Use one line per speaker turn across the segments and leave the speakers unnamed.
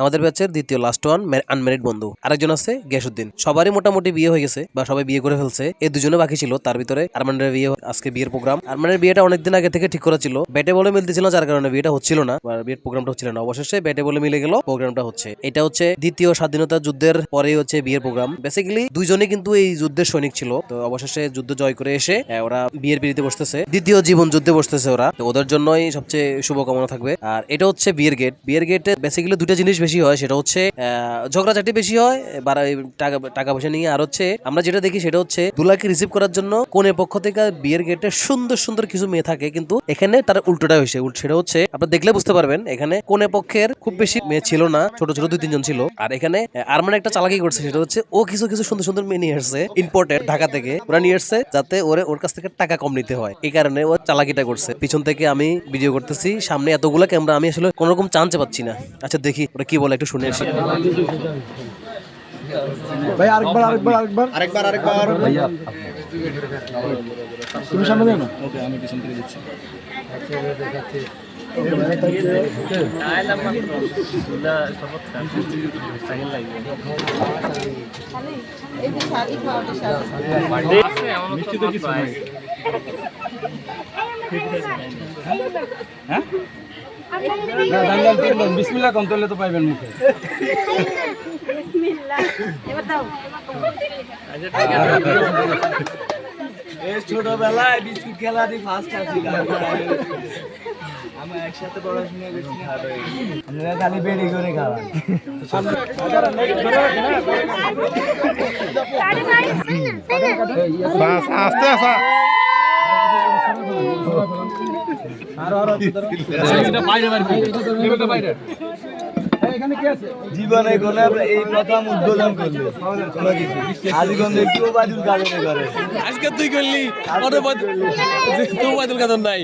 আমাদের ব্যাচের দ্বিতীয় লাস্ট ওয়ান আনমেরিড বন্ধু। আরেকজন আছে গ্যাসুদ্দিন সবারই মোটামুটি বিয়ে হয়ে গেছে বা সবাই বিয়ে করে ফেলছে। এই দুজনে বাকি ছিল তার ভিতরে আরমানের বিয়ে আজকে বিয়ের প্রোগ্রাম আরমানের বিয়েটা অনেকদিন আগে থেকে ঠিক করা ছিল। ব্যাটে বলে মিলতেছিল না, যার কারণে বিয়েটা হচ্ছিল না। বিয়ের প্রোগ্রামটা হচ্ছিল না। অবশেষে ব্যাটে বলে মিলে গেল প্রোগ্রামটা হচ্ছে। এটা হচ্ছে দ্বিতীয় স্বাধীনতা যুদ্ধের পরে হচ্ছে বিয়ের প্রোগ্রাম বেসিক্যালি দুইজনে কিন্তু এই যুদ্ধের সৈনিক ছিল। তো অবশেষে যুদ্ধ জয় করে এসে ওরা বিয়ের পিড়িতে বসতেছে। দ্বিতীয় জীবন যুদ্ধে বসতেছে ওরা। তো ওদের জন্যই সবচেয়ে শুভকামনা থাকবে। আর এটা হচ্ছে বিয়ের গেট বিয়ের গেটে বেসিক্যালি দুটা জিনিস বেশি হয় সেটা হচ্ছে ঝগড়াঝাটি বেশি হয় বা টাকা পয়সা নিয়ে। আর হচ্ছে, আমরা যেটা দেখি সেটা হচ্ছে, দুলাকে রিসিভ করার জন্য কোনে পক্ষ থেকে বিয়ের গেটে সুন্দর সুন্দর কিছু মেয়ে থাকে, কিন্তু এখানে তার উল্টোটা হয়েছে। সেটা হচ্ছে, আপনারা দেখলে বুঝতে পারবেন, এখানে কোনে পক্ষের খুব বেশি মেয়ে ছিল না, ছোট ছোট দুই, তিনজন ছিল। আর এখানে আর মানে একটা চালাকি করছে, সেটা হচ্ছে, ও কিছু কিছু সুন্দর সুন্দর মেয়ে নিয়ে আসছে ইম্পোর্টেড ঢাকা থেকে। ওরা নিয়ে আসছে, যাতে ওরে ওর কাছ থেকে টাকা কম নিতে হয়। এই কারণে ও চালাকিটা করছে। পিছন থেকে আমি ভিডিও করতেছি, সামনে এতগুলো ক্যামেরা আমি আসলে কোনো রকম চান্সে পাচ্ছি না। আচ্ছা দেখি, ওরা কি বলে একটু শুনে আসি।
ভাই আরেকবার আরেকবার আরেকবার।
আরেকবার আরেকবার।
ভাইয়া তুমি সামনে দেও না? ওকে আমি পিছন থেকে দিচ্ছি। বিসমিল্লাহ কম করলে তো পাইবেন মুখে। ছোটবেলায় বিস্কুট খেলা দিয়ে ফার্স্ট আসছিলাম আমরা একসাথে পড়াশোনা করছি। আমরা খালি বেড়ি করে খাওয়া।
আস্তে আস্তে।
জীবনে কোনো এই প্রথম উদ্বোধন করল। কোনো কিছু। আজীবন কেউ বাদুল কারণে করে
আজকে তুই করলি তুই বাদল কাদন নাই।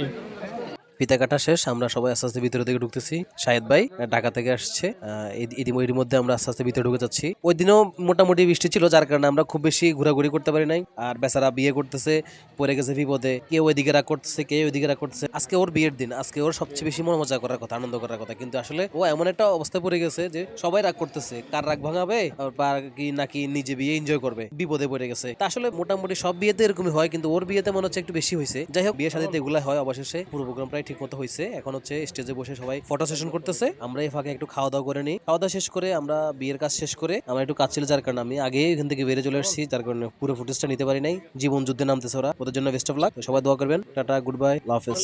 পিতা কাটা শেষ আমরা সবাই আস্তে আস্তে ভিতরে দিকে ঢুকতেছি। শাহেদ ভাই ঢাকা থেকে আসছে। আহ, এর- ইতিম- এর মধ্যে আমরা আস্তে আস্তে ভিতরে ঢুকে যাচ্ছি। ওই দিনও মোটামুটি বৃষ্টি ছিল যার কারণে আমরা খুব বেশি ঘোরাঘুরি করতে পারি নাই। আর বেচারা বিয়ে করতেছে পড়ে গেছে বিপদে। কেউ ওইদিকে রাগ করতেছে কেউ ওইদিকে রাগ করতেছে। আজকে ওর বিয়ের দিন আজকে ওর সবচেয়ে বেশি মন মজা করার কথা আনন্দ করার কথা। কিন্তু আসলে ও এমন একটা অবস্থায় পড়ে গেছে যে সবাই রাগ করতেছে কার রাগ ভাঙাবে বা কি নাকি নিজে বিয়ে এনজয় করবে বিপদে পড়ে গেছে। তা আসলে মোটামুটি সব বিয়েতে এরকমই হয় কিন্তু ওর বিয়েতে মনে হচ্ছে একটু বেশি হয়েছে যাই হোক বিয়ে সাথে এগুলা হয় অবশেষে পুরো প্রোগ্রাম প্রায় ঠিক মতো হয়েছে এখন হচ্ছে স্টেজে বসে সবাই ফটো সেশন করতেছে। আমরা এই ফাঁকে একটু খাওয়া দাওয়া করে নিই। খাওয়া দাওয়া শেষ করে আমরা বিয়ের কাজ শেষ করে আমরা একটু কাজ ছিল যার কারণে আমি আগে এখান থেকে বেরিয়ে চলে এসেছি যার কারণে পুরো ফুটেজটা নিতে পারি নাই। জীবন যুদ্ধে নামতেছে ওরা। ওদের জন্য বেস্ট অফ লাক সবাই দোয়া করবেন। টাটা গুড বাই হাফেজ